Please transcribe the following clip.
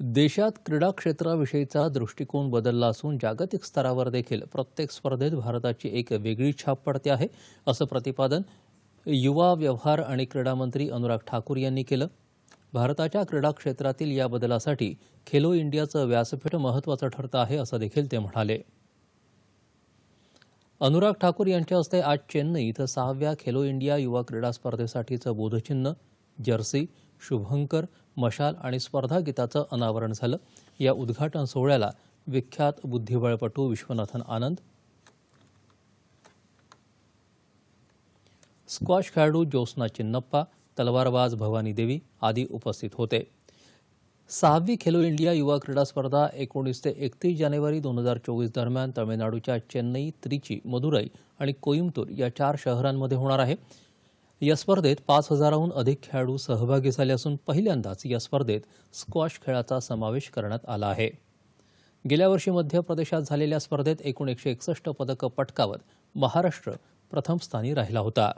देशात क्रीडा क्षेत्राविषयीचा दृष्टिकोन बदलला असून जागतिक स्तरावर देखील प्रत्येक स्पर्धेत भारताची एक वेगळी छाप पडते आहे असं प्रतिपादन युवा व्यवहार आणि क्रीडा मंत्री अनुराग ठाकूर यांनी केलं. भारताच्या क्रीडा क्षेत्रातील या बदलासाठी खेलो इंडियाचं व्यासपीठ महत्त्वाचं ठरतं आहे असं देखील ते म्हणाले. अनुराग ठाकूर यांच्या हस्ते आज चेन्नई इथं सहाव्या खेलो इंडिया युवा क्रीडा स्पर्धेसाठीचं बोधचिन्ह जर्सी शुभंकर मशाल आणि स्पर्धा गीताचं अनावरण झालं. या उद्घाटन सोहळ्याला विख्यात बुद्धिबळपटू विश्वनाथन आनंद स्क्वॉश खेळाडू ज्योत्स्ना चिन्नप्पा तलवारबाज भवानी देवी आदी उपस्थित होते. सहावी खेलो इंडिया युवा क्रीडा स्पर्धा एकोणीस ते एकतीस जानेवारी दोन हजार चोवीस दरम्यान तमिळनाडूच्या चेन्नई त्रिची मदुराई आणि कोईमतूर या चार शहरांमध्ये होणार आहे. या स्पर्धेत पाच हजाराहून अधिक खेळाडू सहभागी झाले असून पहिल्यांदाच या स्पर्धेत स्क्वॉश खेळाचा समावेश करण्यात आला आहे. गेल्या वर्षी मध्य प्रदेशात झालेल्या स्पर्धेत एकूण एकशे एकसष्ट पदकं पटकावत महाराष्ट्र प्रथम स्थानी राहिला होता.